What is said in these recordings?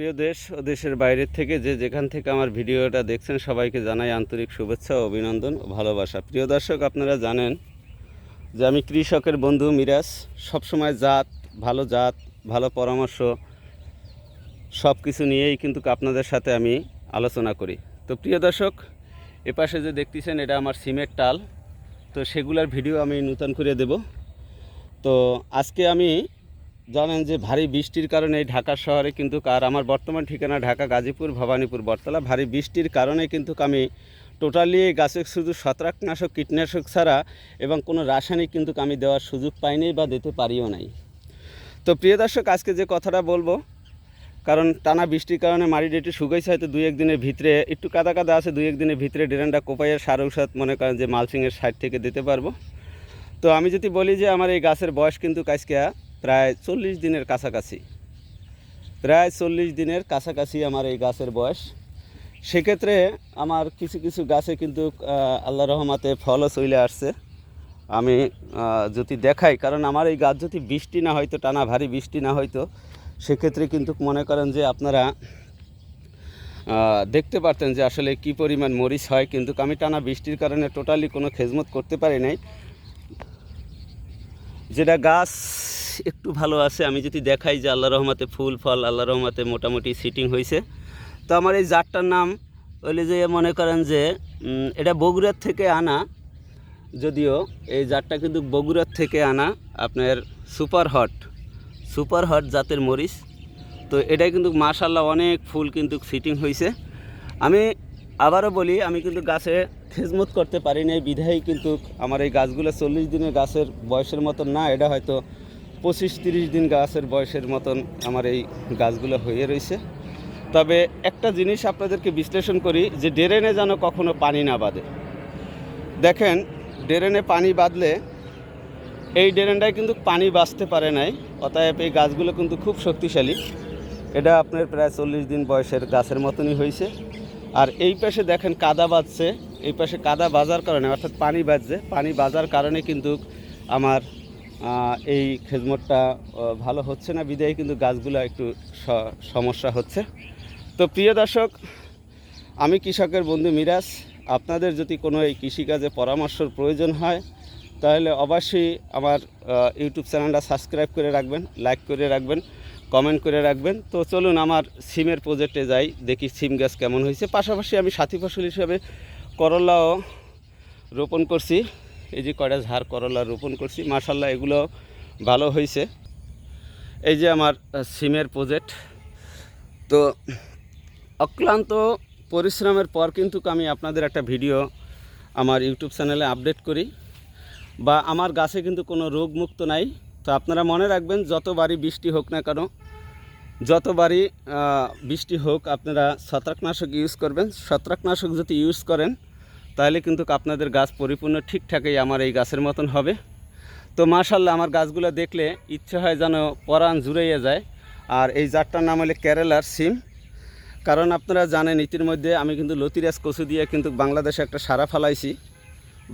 প্রিয় দেশ ও দেশের বাইরের থেকে যে যেখান থেকে আমার ভিডিওটা দেখছেন, সবাইকে জানাই আন্তরিক শুভেচ্ছা অভিনন্দন ও ভালোবাসা। প্রিয় দর্শক, আপনারা জানেন যে আমি কৃষকের বন্ধু মিরাজ। সবসময় জাত, ভালো জাত, ভালো পরামর্শ সব কিছু নিয়েই কিন্তু আপনাদের সাথে আমি আলোচনা করি। তো প্রিয় দর্শক, এপাশে যে দেখতেছেন, এটা আমার সিমের টাল। তো সেগুলার ভিডিও আমি নূতন করে দেব। তো আজকে আমি জানেন যে ভারী বৃষ্টির কারণে এই ঢাকা শহরে কিন্তু আর আমার বর্তমান ঠিকানা ঢাকা, গাজীপুর, ভবানীপুর, বটতলা। ভারী বৃষ্টির কারণে কিন্তু আমি টোটালি এই গাছে শুধু ছত্রাকনাশক, কীটনাশক ছাড়া এবং কোনো রাসায়নিক কিন্তু আমি দেওয়ার সুযোগ পাইনি বা দিতে পারিও নাই। তো প্রিয় দর্শক, আজকে যে কথাটা বলব, কারণ টানা বৃষ্টির কারণে মাটি ডেটে শুকাইছে, হয়তো দুই একদিনের ভিতরে, একটু কাদা কাদা আছে, দুই একদিনের ভিতরে ড্রেনটা কোপাইয়ের সার ঔষধ মনে করেন যে মালচিংয়ের সাইড থেকে দিতে পারব। তো আমি যদি বলি যে আমার এই গাছের বয়স কিন্তু আজকে প্রায় চল্লিশ দিনের কাছাকাছি। প্রায় চল্লিশ দিনের কাছাকাছি আমার এই গাছের বয়স। সেক্ষেত্রে আমার কিছু কিছু গাছে কিন্তু আল্লাহ রহমাতে ফলও চলে আসছে। আমি যদি দেখাই, কারণ আমার এই গাছ যদি বৃষ্টি না হয়তো, টানা ভারী বৃষ্টি না হয়তো, সেক্ষেত্রে কিন্তু মনে করেন যে আপনারা দেখতে পারতেন যে আসলে কি পরিমাণ মরিচ হয়। কিন্তু আমি টানা বৃষ্টির কারণে টোটালি কোনো খেজমত করতে পারি নাই। যেটা গাছ একটু ভালো আছে। আমি যদি দেখাই যে আল্লাহ রহমাতে ফুল, ফল আল্লাহ রহমাতে মোটামুটি সিটিং হয়েছে তো আমার এই জাতটার নাম হইলে যে মনে করেন যে এটা বগুড়ার থেকে আনা। যদিও এই জাতটা কিন্তু বগুড়ার থেকে আনা। আপনার সুপার হট সুপার হট জাতের মরিচ। তো এটা কিন্তু মাশাল্লাহ অনেক ফুল কিন্তু সিটিং হয়েছে আমি আবারও বলি, আমি কিন্তু গাছে খেজমত করতে পারি না বিধায় কিন্তু আমার এই গাছগুলো চল্লিশ দিনের গাছের বয়সের মতন না। এটা হয়তো পঁচিশ তিরিশ দিন গাছের বয়সের মতন আমার এই গাছগুলো হয়ে রয়েছে। তবে একটা জিনিস আপনাদেরকে বিশ্লেষণ করি যে ড্রেনে যেন কখনো পানি না বাঁধে। দেখেন, ড্রেনে পানি বাঁধলে এই ড্রেনটায় কিন্তু পানি বাঁচতে পারে নাই, অতএব এই গাছগুলো কিন্তু খুব শক্তিশালী। এটা আপনার প্রায় চল্লিশ দিন বয়সের গাছের মতনই হয়েছে। আর এই পাশে দেখেন কাদা বাজছে এই পাশে কাদা বাজার কারণে, অর্থাৎ পানি বাজছে পানি বাজার কারণে কিন্তু আমার এই খেজমতটা ভালো হচ্ছে না বিদায়, কিন্তু গাছগুলো একটু সমস্যা হচ্ছে। তো প্রিয় দর্শক, আমি কৃষকের বন্ধু মিরাজ। আপনাদের যদি কোনো এই কৃষিকাজে পরামর্শর প্রয়োজন হয়, তাহলে অবশ্যই আমার ইউটিউব চ্যানেলটা সাবস্ক্রাইব করে রাখবেন, লাইক করে রাখবেন, কমেন্ট করে রাখবেন। তো চলুন আমার সিমের প্রজেক্টে যাই, দেখি সিম গাছ কেমন হয়েছে। পাশাপাশি আমি সাথী ফসল হিসাবে করলাও রোপণ করছি। এই যে কয়টা ঝাড় করলা রোপণ করছি মার্শাল্লাহ এগুলো ভালো হয়েছে এই যে আমার সিমের প্রজেক্ট তো অক্লান্ত পরিশ্রমের পর কিন্তু আমি আপনাদের একটা ভিডিও আমার ইউটিউব চ্যানেলে আপডেট করি। বা আমার গাছে কিন্তু কোনো রোগমুক্ত নাই। তো আপনারা মনে রাখবেন, যতবারই বৃষ্টি হোক না কেন, যতবারই বৃষ্টি হোক, আপনারা ছত্রাকনাশক ইউজ করবেন। ছত্রাকনাশক যদি ইউজ করেন তাহলে কিন্তু আপনাদের গাছ পরিপূর্ণ ঠিকঠাকই আমার এই গাছের মতন হবে। তো মাশাল্লাহ আমার গাছগুলো দেখলে ইচ্ছে হয় যেন পরাণ জুড়াইয়া যায়। আর এই জাতটার নাম হলে কেরালার সিম। কারণ আপনারা জানেন ইতিমধ্যে আমি কিন্তু লতিরাজ কচু দিয়ে কিন্তু বাংলাদেশে একটা সারা ফালাইছি,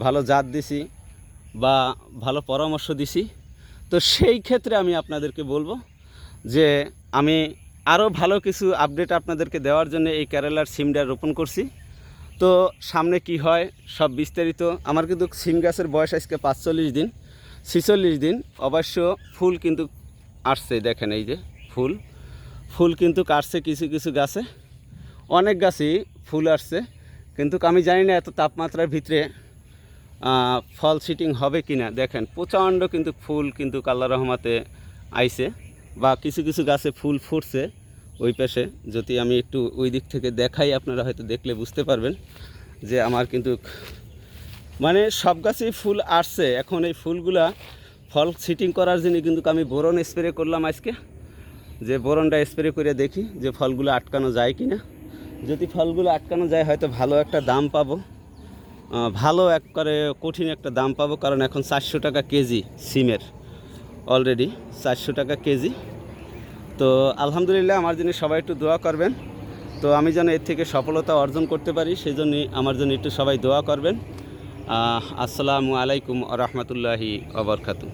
ভালো জাত দিছি বা ভালো পরামর্শ দিছি। তো সেই ক্ষেত্রে আমি আপনাদেরকে বলব যে আমি আরও ভালো কিছু আপডেট আপনাদেরকে দেওয়ার জন্য এই কেরালার সিমটা রোপণ করছি। তো সামনে কি হয়, সব বিস্তারিত। আমার কিন্তু সিম গাছের বয়স আজকে পাঁচচল্লিশ দিন, ছিচল্লিশ দিন। অবশ্য ফুল কিন্তু আসছে, দেখেন এই যে ফুল। ফুল কিন্তু কাটছে কিছু কিছু গাছে। অনেক গাছই ফুল আসছে। কিন্তু আমি জানি না এত তাপমাত্রার ভিতরে ফল সিটিং হবে কি না। দেখেন, প্রচণ্ড কিন্তু ফুল কিন্তু কাল্লা রহমাতে আইছে বা কিছু কিছু গাছে ফুল ফুটছে। ওই পাশে, যদি আমি একটু ওই দিক থেকে দেখাই, আপনারা হয়তো দেখলে বুঝতে পারবেন যে আমার কিন্তু মানে সব গাছেই ফুল আসছে। এখন এই ফুলগুলা ফল সিটিং করার জন্য কিন্তু আমি বোরন স্প্রে করলাম আজকে। যে বোরনটা স্প্রে করে দেখি যে ফলগুলো আটকানো যায় কি না যদি ফলগুলো আটকানো যায়, হয়তো ভালো একটা দাম পাবো। ভালো এক করে কঠিন একটা দাম পাবো, কারণ এখন চারশো টাকা কেজি সিমের, অলরেডি চারশো টাকা কেজি। তো আলহামদুলিল্লাহ আমার জন্য সবাই একটু দোয়া করবেন। তো আমি যেন এর থেকে সফলতা অর্জন করতে পারি সেই জন্যই আমার জন্য একটু সবাই দোয়া করবেন। আসসালামু আলাইকুম রহমতুল্লাহি আবরকাতু